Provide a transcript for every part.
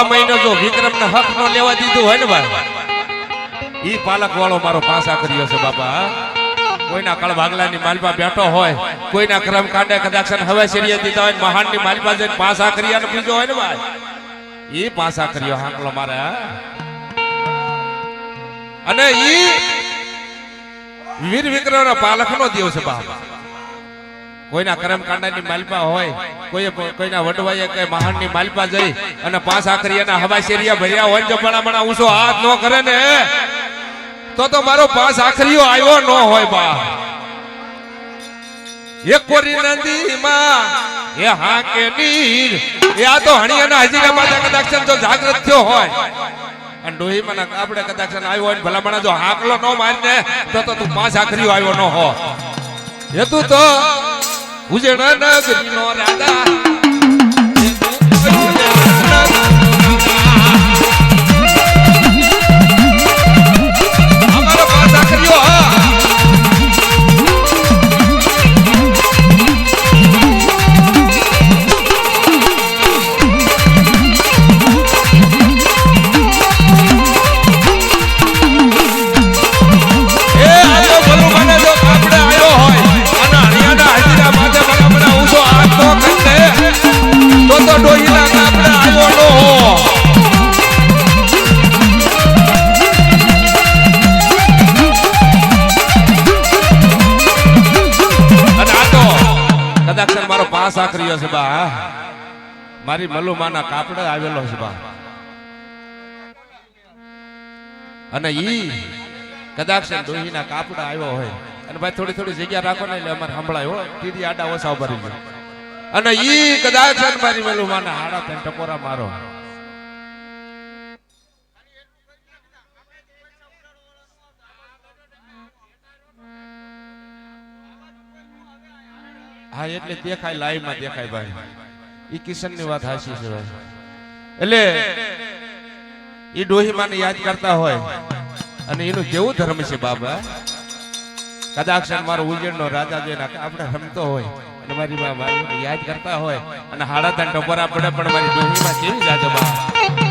હવા મહિનો જો વિક્રમ ને હક નો લેવા દીધું હોય ને ભાઈ? ઈ પાલક વાળો મારો પાસા કર્યો છે બાપા કોઈના કળ ભાગલાની માલપા બેઠો હોય, કોઈના ક્રમ કાંડે કદાચ હવે શેરીએ દીધા હોય મહાનની માલપા જઈને પાસા કર્યા બીજો હોય ને ભાઈ? ઈ પાસા કર્યો હાંકલો મારે. અને ઈ વીર વિક્રમ પાલક નો દિવસ છે બાપા. કોઈના કરમ કાંડાની માલપા હોય, કોઈ કોઈના વડવાઈએ કઈ મહાનની માલપા જઈ અને પાંચ આખરીયાના હવા શેરિયા ભર્યા હોય જો બણા બણા ઊંચો હાથ ન કરે ને, તો તો મારો પાંચ આખરીયો આવ્યો ન હોય બા. એક કોરી નદીમાં, એ હા કે નીર, એ આ તો હણિયાના હજીરા માતા કદાચ જો જાગૃત થયો હોય. અને ડોહી મને આપણે કદાચ આવ્યો હોય ભલામણા જો હાકલો ન મારીને, તો તો તું પાંચ આખરીયો આવ્યો ન હો. એ તું તો ઉજળા નગરીનો નો અમારો મારો છે બા મારી મલુમાના કાપડે આવેલો છે બા અને ઈ કદાચ ડોહીના કાપડા આવ્યો હોય. અને ભાઈ થોડી થોડી જગ્યા રાખો ને એટલે અમારે સંભળાય, હો. ટીડી આડા ઓછા ભરી અને ઈ કદાચ મારી મલુમાના હાડા તને ટકોરા મારો. હા, એટલે દેખાય લાઈવમાં દેખાય ભાઈ. એ કિશનની વાત હાસી છે ભાઈ. એટલે એ ડોહી માને યાદ કરતા હોય અને એનું કેવું ધર્મ છે બાબા? કદાચ મારો ઉજેડનો રાજા જોઈને આપણે રમતો હોય અને મારી યાદ કરતા હોય અને હાડા ત્રણ ટપોરા પડે પણ મારી ડોહીમાં કેવી જાજો બા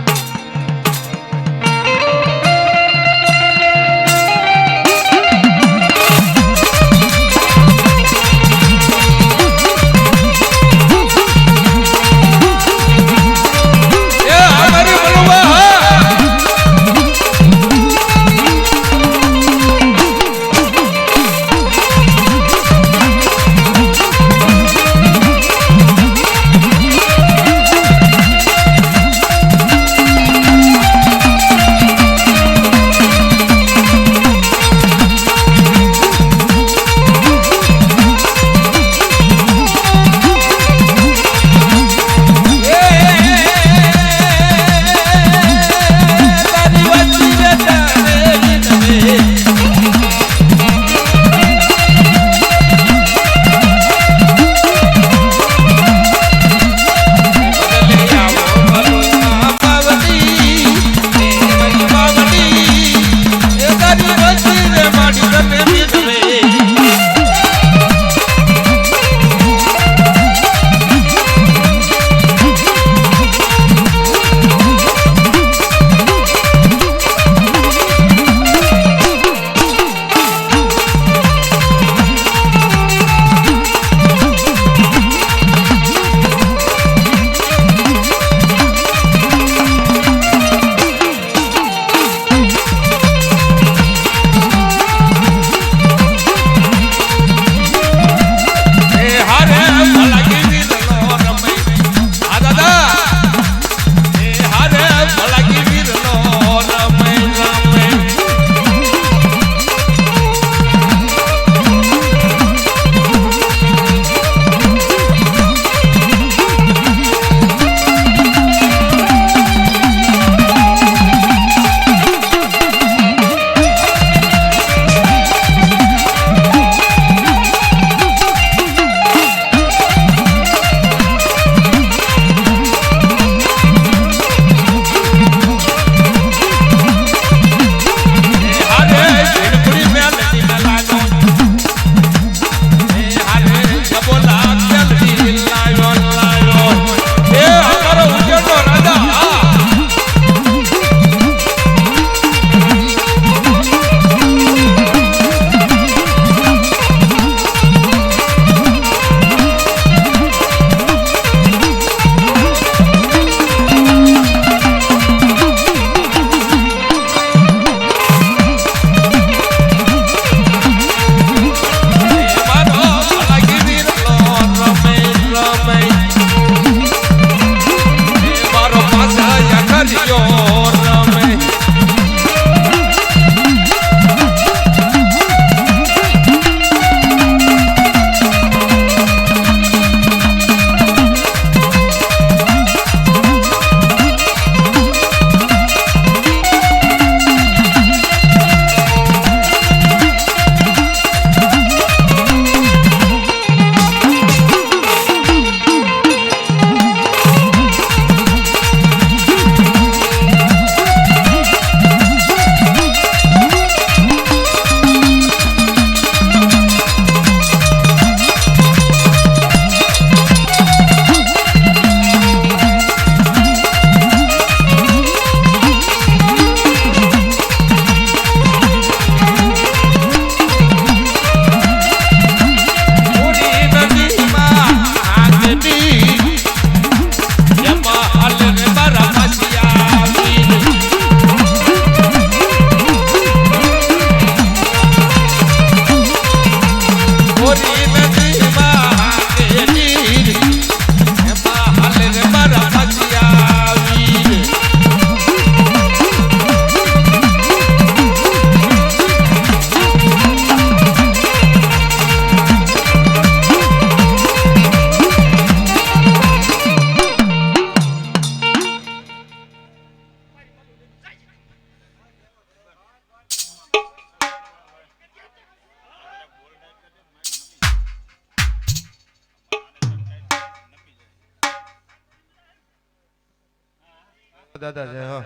દાદા જય હો.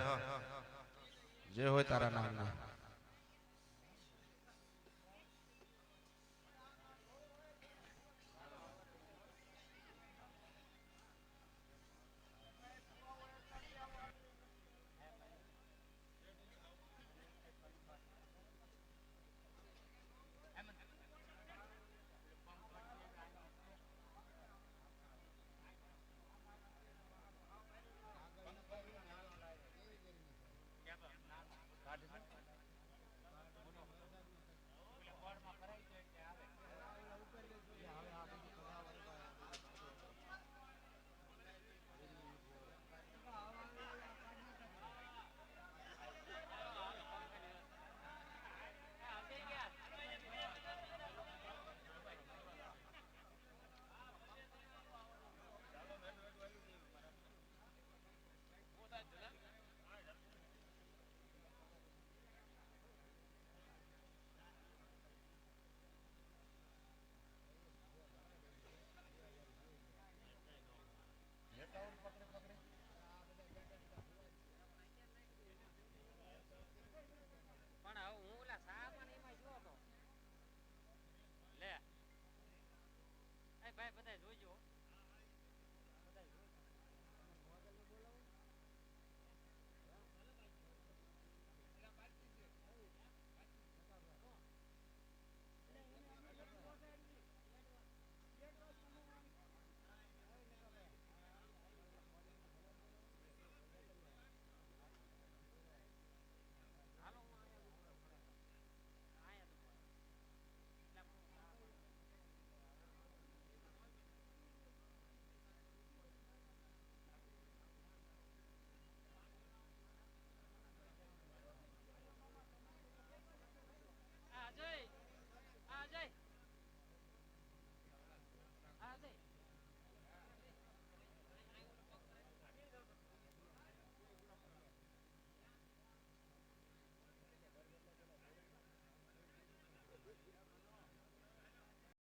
જે હોય તારા નામના.